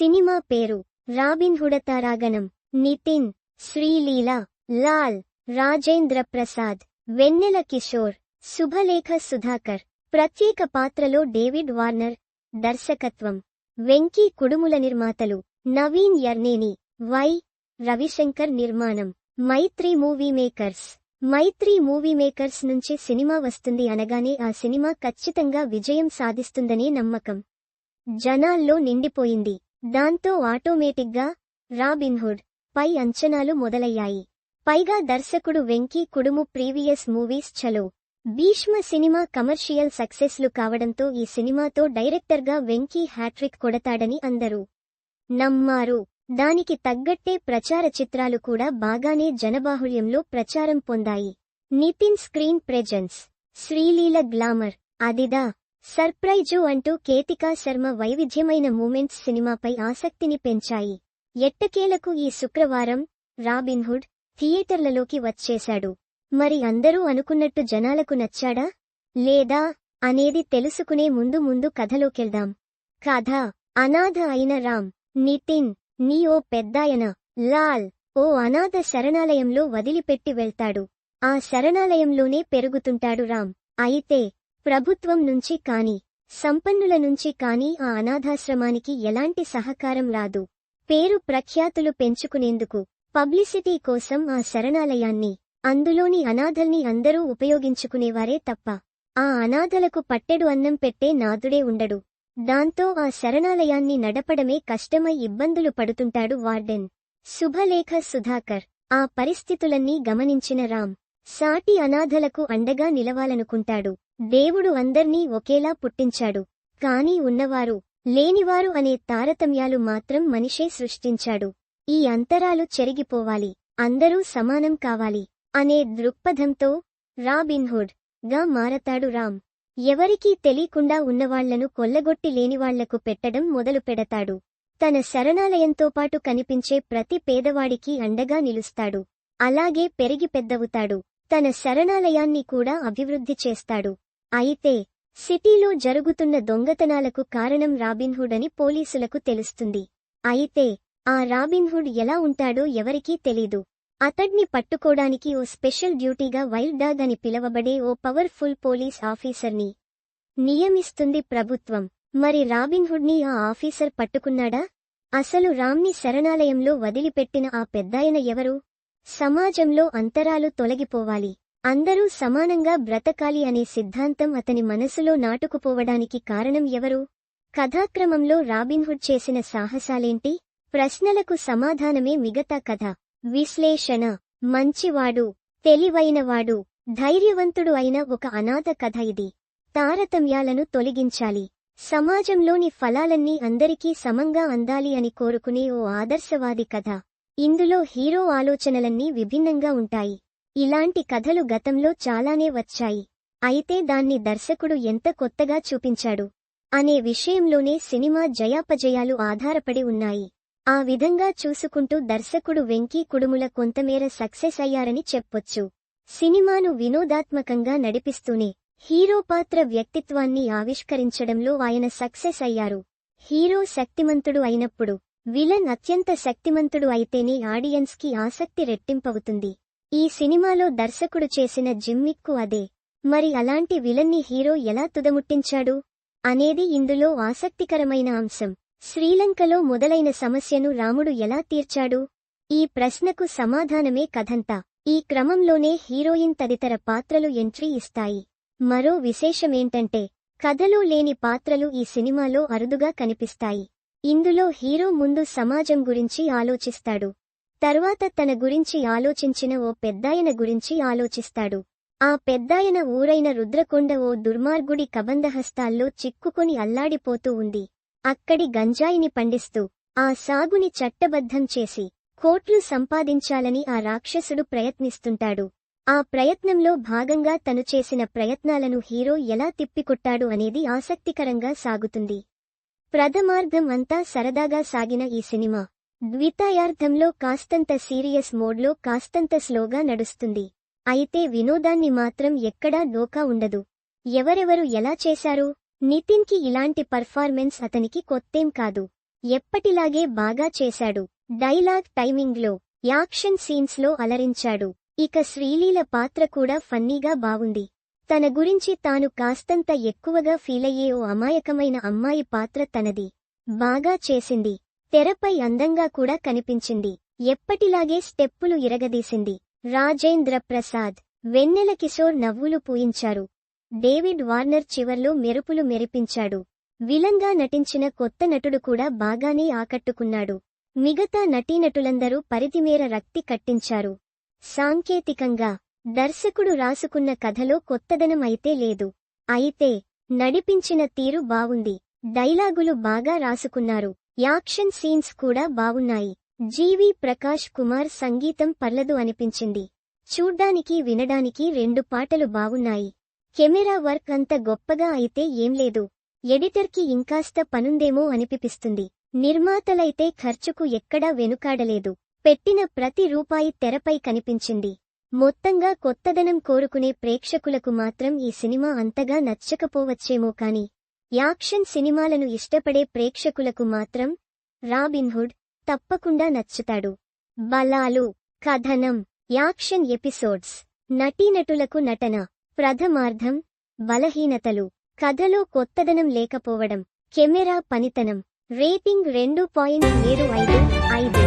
Cinema పేరు Robin హుడతారాగణం నితిన్ శ్రీలీల లాల్ రాజేంద్ర ప్రసాద్ వెన్నెల కిషోర్ శుభలేఖ సుధాకర్. ప్రత్యేక పాత్రలో డేవిడ్ వార్నర్ దర్శకత్వం. వెంకీ కుడుముల నిర్మాతలు నవీన్ యర్నేని వై. రవిశంకర్ నిర్మాణం. Mythri movie makers. Mythri movie makers నుంచి సినిమా వస్తుంది అనగానే ఆ సినిమా ఖచ్చితంగా విజయం సాధిస్తుందనే నమ్మకం. జనాల్లో నిండిపోయింది. దాంతో ఆటోమేటిక్గా రాబిన్హుడ్ పై అంచనాలు మొదలయ్యాయి. పైగా దర్శకుడు వెంకీ కుడుము ప్రీవియస్ మూవీస్ చలో. భీష్మ సినిమా కమర్షియల్ సక్సెస్లు కావడంతో ఈ సినిమాతో డైరెక్టర్గా వెంకీ హ్యాట్రిక్ కొడతాడని అందరూ నమ్మారు. దానికి తగ్గట్టే ప్రచార చిత్రాలు కూడా బాగానే జనబాహుళ్యంలో ప్రచారం పొందాయి. Nithiin screen presence Sreeleela glamour అదిదా. Surprise అంటూ కేతికా శర్మ వైవిధ్యమైన మూమెంట్స్ సినిమాపై ఆసక్తిని పెంచాయి. ఎట్టకేలకు ఈ శుక్రవారం రాబిన్హుడ్ థియేటర్లలోకి వచ్చేశాడు. మరి అందరూ అనుకున్నట్టు జనాలకు నచ్చాడా? లేదా? అనేది తెలుసుకునే ముందు ముందు కథలోకెళ్దాం. కథ అనాథ అయిన రామ్ నితిన్ నీ ఓ పెద్దాయన లాల్ ఓ అనాథ శరణాలయంలో వదిలిపెట్టి వెళ్తాడు. ఆ శరణాలయంలోనే పెరుగుతుంటాడు రామ్. అయితే ప్రభుత్వం నుంచి కాని సంపన్నుల నుంచి కాని ఆ అనాథాశ్రమానికి ఎలాంటి సహకారం రాదు. పేరు ప్రఖ్యాతులు పెంచుకునేందుకు పబ్లిసిటీ కోసం ఆ శరణాలయాన్ని అందులోని అనాథల్ని అందరూ ఉపయోగించుకునేవారే తప్ప ఆ అనాథలకు పట్టెడు అన్నం పెట్టే నాదుడే ఉండడు. దాంతో ఆ శరణాలయాన్ని నడపడమే కష్టమై ఇబ్బందులు పడుతుంటాడు వార్డెన్ శుభలేఖ సుధాకర్. ఆ పరిస్థితులన్నీ గమనించిన రామ్ సాటి అనాథలకు అండగా నిలవాలనుకుంటాడు. దేవుడు అందర్నీ ఒకేలా పుట్టించాడు. కాని ఉన్నవారు లేనివారు అనే తారతమ్యాలు మాత్రం మనిషే సృష్టించాడు. ఈ అంతరాలు చెరిగిపోవాలి అందరూ సమానం కావాలి అనే దృక్పథంతో రాబిన్హుడ్గా మారతాడు రామ్. ఎవరికీ తెలియకుండా ఉన్నవాళ్ళను కొల్లగొట్టి లేనివాళ్ళకు పెట్టడం మొదలు పెడతాడు. తన శరణాలయంతో పాటు కనిపించే ప్రతి పేదవాడికి అండగా నిలుస్తాడు. అలాగే పెరిగి పెద్దవుతాడు. తన శరణాలయాన్ని కూడా అభివృద్ధి చేస్తాడు. అయితే సిటీలో జరుగుతున్న దొంగతనాలకు కారణం రాబిన్హుడ్ అని పోలీసులకు తెలుస్తుంది. అయితే ఆ రాబిన్హుడ్ ఎలా ఉంటాడో ఎవరికీ తెలీదు. అతడ్ని పట్టుకోడానికి ఓ స్పెషల్ డ్యూటీగా వైల్డ్ డాగ్ అని పిలవబడే ఓ పవర్ఫుల్ పోలీస్ ఆఫీసర్ని నియమిస్తుంది ప్రభుత్వం. మరి రాబిన్హుడ్ని ఆ ఆఫీసర్ పట్టుకున్నాడా? అసలు రామ్ని శరణాలయంలో వదిలిపెట్టిన ఆ పెద్దాయన ఎవరు? సమాజంలో అంతరాలు తొలగిపోవాలి. అందరూ సమానంగా బ్రతకాలి అనే సిద్ధాంతం అతని మనసులో నాటుకుపోవడానికి కారణం ఎవరు? కథాక్రమంలో రాబిన్హుడ్ చేసిన సాహసాలేంటి? ప్రశ్నలకు సమాధానమే మిగతా కథ. విశ్లేషణ. మంచివాడు తెలివైనవాడు ధైర్యవంతుడు అయిన ఒక అనాథ కథ ఇది. తారతమ్యాలను తొలగించాలి. సమాజంలోని ఫలాలన్నీ అందరికీ సమంగా అందాలి అని కోరుకునే ఓ ఆదర్శవాది కథ. ఇందులో హీరో ఆలోచనలన్నీ విభిన్నంగా ఉంటాయి. ఇలాంటి కథలు గతంలో చాలానే వచ్చాయి. అయితే దాన్ని దర్శకుడు ఎంత కొత్తగా చూపించాడు? అనే విషయంలోనే సినిమా జయాపజయాలు ఆధారపడి ఉన్నాయి. ఆ విధంగా చూసుకుంటూ దర్శకుడు వెంకీ కుడుముల కొంతమేర సక్సెస్ అయ్యారని చెప్పొచ్చు. సినిమాను వినోదాత్మకంగా నడిపిస్తూనే హీరో పాత్ర వ్యక్తిత్వాన్ని ఆవిష్కరించడంలో ఆయన సక్సెస్ అయ్యారు. హీరో శక్తిమంతుడు అయినప్పుడు విలన్ అత్యంత శక్తిమంతుడు అయితేనే ఆడియన్స్కి ఆసక్తి రెట్టింపవుతుంది. ఈ సినిమాలో దర్శకుడు చేసిన జిమ్మిక్కు అదే. మరి అలాంటి విలన్ని హీరో ఎలా తుదముట్టించాడు? అనేది ఇందులో ఆసక్తికరమైన అంశం. శ్రీలంకలో మొదలైన సమస్యను రాముడు ఎలా తీర్చాడు? ఈ ప్రశ్నకు సమాధానమే కథంతా. ఈ క్రమంలోనే హీరోయిన్ తదితర పాత్రలు ఎంట్రీ ఇస్తాయి. మరో విశేషమేంటంటే కథలో లేని పాత్రలు ఈ సినిమాలో అరుదుగా కనిపిస్తాయి. ఇందులో హీరో ముందు సమాజం గురించి ఆలోచిస్తాడు. తర్వాత తన గురించి ఆలోచించిన ఓ పెద్దాయన గురించి ఆలోచిస్తాడు. ఆ పెద్దాయన ఊరైన రుద్రకొండ ఓ దుర్మార్గుడి కబంధహస్తాల్లో చిక్కుకొని అల్లాడిపోతూ ఉంది. అక్కడి గంజాయిని పండిస్తూ ఆ సాగుని చట్టబద్ధం చేసి కోట్లు సంపాదించాలని ఆ రాక్షసుడు ప్రయత్నిస్తుంటాడు. ఆ ప్రయత్నంలో భాగంగా తను చేసిన ప్రయత్నాలను హీరో ఎలా తిప్పికొట్టాడు అనేది ఆసక్తికరంగా సాగుతుంది. ప్రథమార్గం అంతా సరదాగా సాగిన ఈ సినిమా. ద్వితాయార్థంలో కాస్తంత సీరియస్ మోడ్లో కాస్తంత స్లోగా నడుస్తుంది. అయితే వినోదాన్ని మాత్రం ఎక్కడా దోకా ఉండదు. ఎవరెవరు ఎలా చేశారు? నితిన్కి ఇలాంటి పర్ఫార్మెన్స్ అతనికి కొత్తేం కాదు. ఎప్పటిలాగే బాగా చేశాడు. డైలాగ్ టైమింగ్లో యాక్షన్ సీన్స్లో అలరించాడు. ఇక శ్రీలీల పాత్ర కూడా ఫన్నీగా బావుంది తన గురించి తాను కాస్తంత ఎక్కువగా ఫీలయ్యే ఓ అమాయకమైన అమ్మాయి పాత్ర తనది. బాగా చేసింది. తెరపై అందంగా కూడా కనిపించింది. ఎప్పటిలాగే స్టెప్పులు ఇరగదీసింది. రాజేంద్ర ప్రసాద్ వెన్నెల కిషోర్ నవ్వులు పూయించారు. డేవిడ్ వార్నర్ చివర్లో మెరుపులు మెరిపించాడు. విలంగా నటించిన కొత్త నటుడు కూడా బాగానే ఆకట్టుకున్నాడు. మిగతా నటీనటులందరూ పరిధిమేర రక్తి కట్టించారు. సాంకేతికంగా దర్శకుడు రాసుకున్న కథలో కొత్తదనం అయితే లేదు. అయితే నడిపించిన తీరు బావుంది. డైలాగులు బాగా రాసుకున్నారు. యాక్షన్ సీన్స్ కూడా బావున్నాయి జీవి ప్రకాష్ కుమార్ సంగీతం పర్లదు అనిపించింది. చూడ్డానికి వినడానికి రెండు పాటలు బావున్నాయి కెమెరా వర్క్ అంత గొప్పగా అయితే ఏం లేదు. ఎడిటర్కి ఇంకాస్త పనుందేమో అనిపిపిస్తుంది. నిర్మాతలైతే ఖర్చుకు ఎక్కడా వెనుకాడలేదు. పెట్టిన ప్రతి రూపాయి తెరపై కనిపించింది. మొత్తంగా కొత్తదనం కోరుకునే ప్రేక్షకులకు మాత్రం ఈ సినిమా అంతగా నచ్చకపోవచ్చేమో కాని యాక్షన్ సినిమాలను ఇష్టపడే ప్రేక్షకులకు మాత్రం రాబిన్హుడ్ తప్పకుండా నచ్చుతాడు. బలాలు కథనం యాక్షన్ ఎపిసోడ్స్ నటీనటులకు నటన ప్రథమార్థం బలహీనతలు కథలో కొత్తదనం లేకపోవడం కెమెరా పనితనం రేటింగ్ రెండు పాయింట్ ఏడు ఐదు ఐదు.